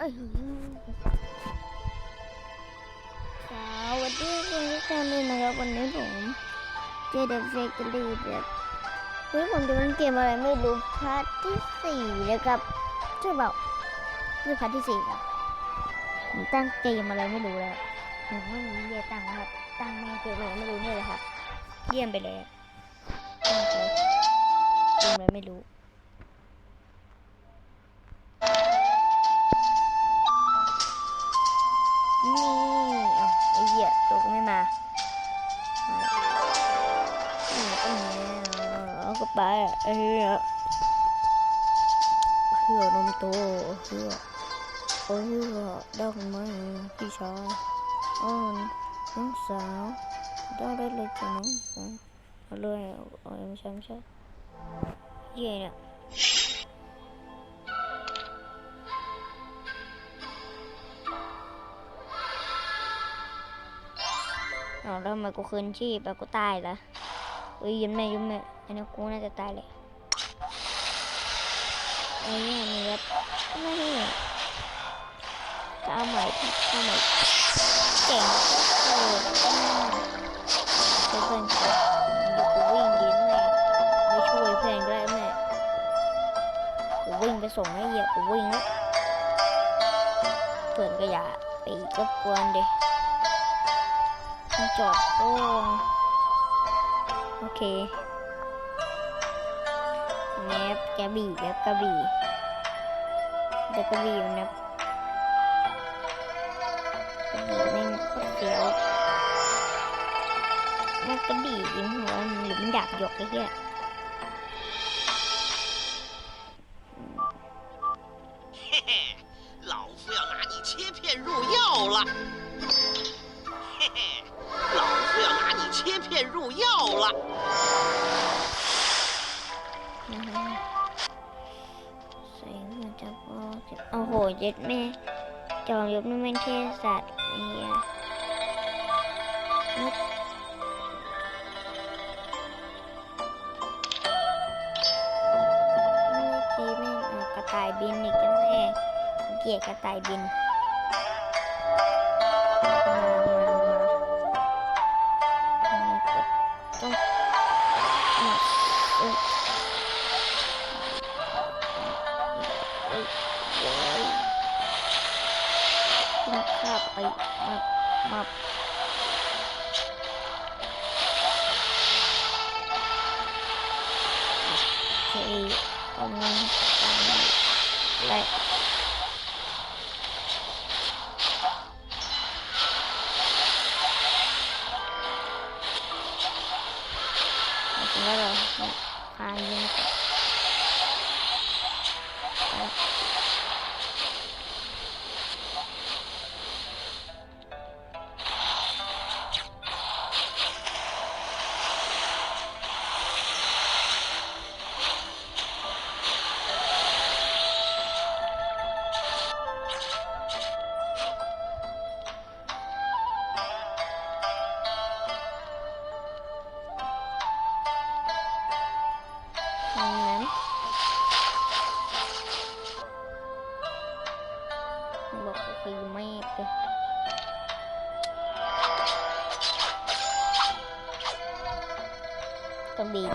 เอ้ยสวัสดีคุณผู้ชมด้วยนะครับวันนี้ผมเจเดอะเฟกต์ลีเด็ดวันนี้ผมจะเล่นเกมอะไรไม่รู้พาร์ทที่สี่นะครับใช่เปล่านี่พาร์ทที่สี่ครับผมตั้งเกมอะไรไม่รู้แล้วผมไม่รู้เรียตั้งนะครับ ตั้งแม่งเกมอะไรไม่รู้เนี่ยเลยครับ เยี่ยมไปเลยตั้งไปเกมอะไรไม่รู้ เนี่ยเอากระไปอะไอ้เหี้ยเพื่อนมโตเพื่อโอ้ยเพื่อได้คนไหมพี่ชายอ้อนน้องสาวได้ได้เลยจ้ะน้องสาวเอาเลยเอาเอไม่ใช่ไม่ใช่เหี้ยเนี่ยเอาแล้วทำไมกูคืนชีพแล้วกูตายละ เอ้ยยิ้มแม่ยิ้มแม่อันนี้กูน่าจะตายเลยไอ้เนี่ยมีแบบไม่จะเอาใหม่เอาใหม่เก่งโอ้ยเพื่อนเดี๋ยวกูวิ่งยิ้มแม่ไม่ช่วยเพื่อนก็ได้แม่กูวิ่งไปส่งให้เหยียบกูวิ่งแล้วเพื่อนก็อย่าไปรบกวนเดิจอดโป้ง โอเคแนบกระบี่แนบกระบี่เดกระบี่มันบกระบี่แม่งโคตรเสียวแม่กระบี่ยิงหัวหรือมันอยากหยกไอ้เหี้ย เย็ดแม่ จอมยุบนี่แม่งเทสัตว์ไอ้เหี้ยนี่จีแม่กระต่ายบินอีกแล้วแม่ เกลียดกระต่ายบินต้อง ไ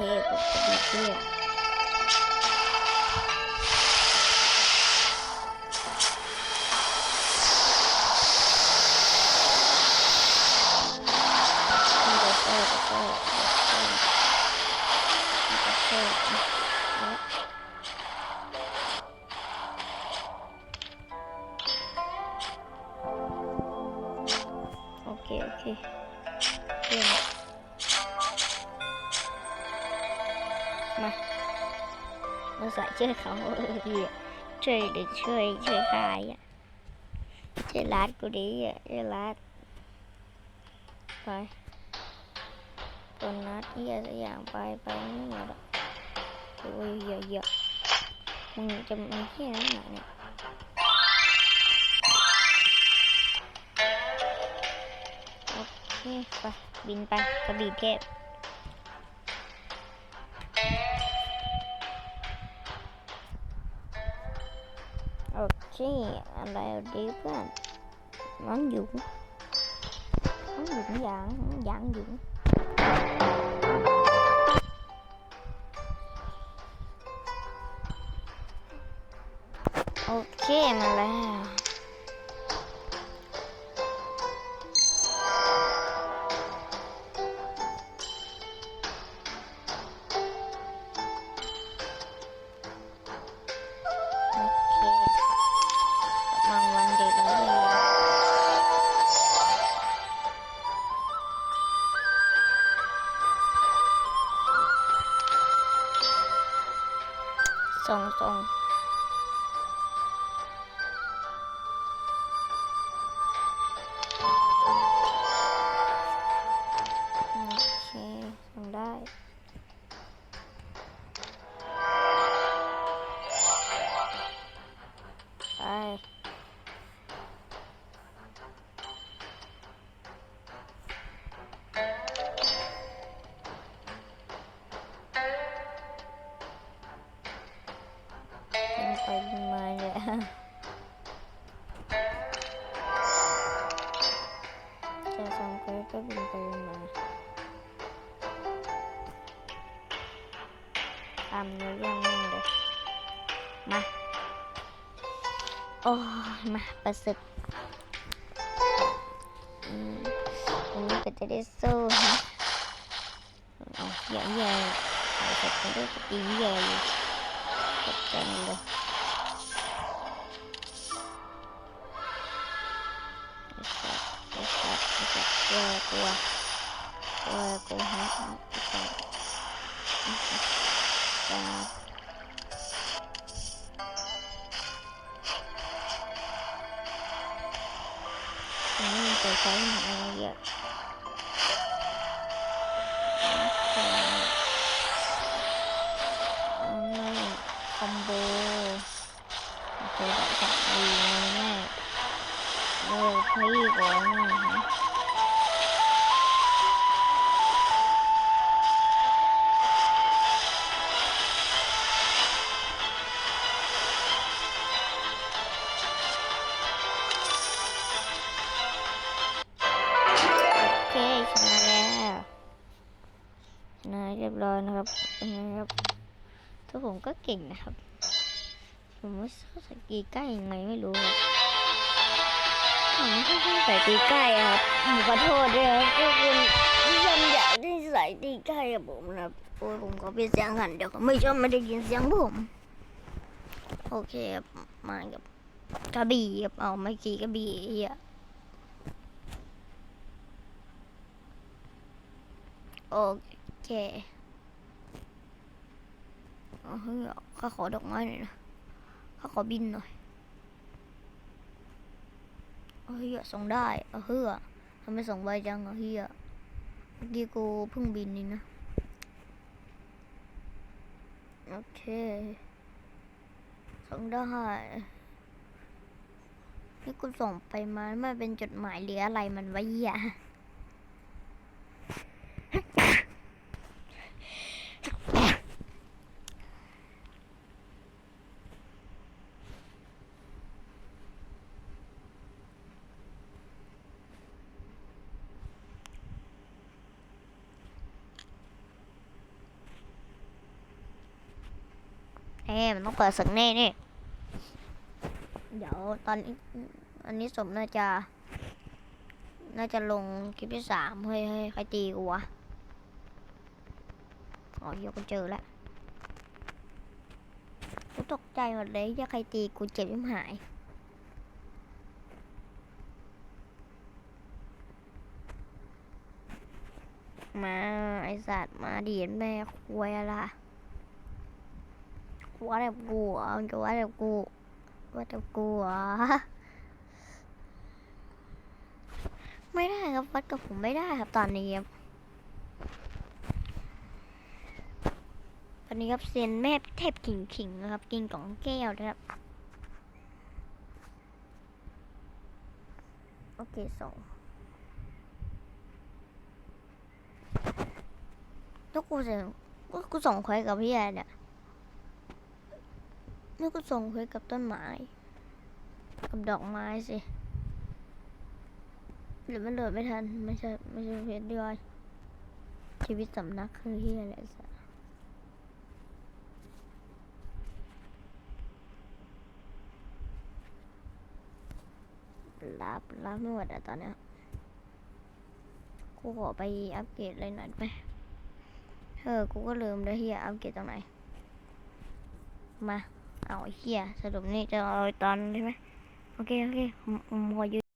กระบี่เทพกั มาเคโอเคเยี่ยมมามาใส่ช่วยเขาดีช่วยเด็กช่วยช่วยใครอะช่วยรัดกูดิอะช่วยรัดไปตัวนัดเหี้ยสักอย่างไปไปไม่หมดอะโอ้ยเยเหี้ยมึงจะมีเหี้ยนั่นไหนเนี่ยโอเคไปบินไปกระบี่เทพ โอเคชี่อะไรดีเพื่อนน้ ส่ง สองคนก็เป็นไปเป็นมาทำเนื้อย่างแม่งเลยม กลัวกลัวกลัวกลัวฮะไอ้สัตว์ไอ้สั ชนะแล้วชนะเรียบร้อยนะครับนะครับทุกผมก็เก่งนะครับ ผมไม่ชอบใส่กีใกล้ยังไงไม่รู้ครับผมไม่ชอบใส่ตีใกล้ครับผมขอโทษด้วยครับทุกคนที่ชมอยากที่ใส่ตีใกล้กับผมนะครับโอ้ยผมขอเปลี่ยนเสียงกันเดี๋ยวเขาไม่ชอบไม่ได้ยินเสียงผมโอเคครับมากับกระบี่ครับเอาไม่ขี่กระบี่เฮีย โอเคเอาเฮ้ยข้าขอดอกไม้หน่อยนะข้าขอบินหน่อยเอาเฮียส่งได้เอาเฮือทำไมส่งไวจังเอาเฮียเมื่อกี้กูเพิ่งบินนี่นะโอเคส่งได้นี่กูส่งไปมาไม่เป็นจดหมายหรืออะไรมันไว้อะเเอ้มันต้องเปิดสักแน่นี่ เดี๋ยวตอนนี้อันนี้สมน่าจะ น่าจะลงคลิปที่สามเฮ้ยเฮ้ยใครตีกูวะ อ๋อเดี๋ยวกูเจอแล้วกูตกใจหมดเลยที่ใครตีกูเจ็บยิ่งหายมาไอสัตว์มาดีดแม่ควายอะว่าแบบกูเหรอะจะว่าแบบกูว่าแบบกูอะไม่ได้ครับวัดกับผมไม่ได้ครับตอนนี้ครับ อนนี้ครับเซียนแม่เทพขิงขิงๆนะครับ กินกล่องแก้วนะครับ โอเคส่งแล้วกูจะกูส่งใครกับพี่แอนเนี่ยนี่ก็ส่งคุยกับต้นไม้ กับดอกไม้สิหรือมันโหลดไม่ทัน ไม่ใช่ ไม่ใช่เพจย่อยชีวิตสำนักคือเฮียอะไรสัส รับรับไม่หมดอะตอนเนี้ยกูขอไปอัปเกรดเลยหน่อยได้ไหมเออ กูก็ลืมแล้วเฮียอัปเกรดตรงไหน มา เอาไอ้เฮียสรุปนี่จะเอาตอนใช่ไหมโอเค โอเคผมผมขอยื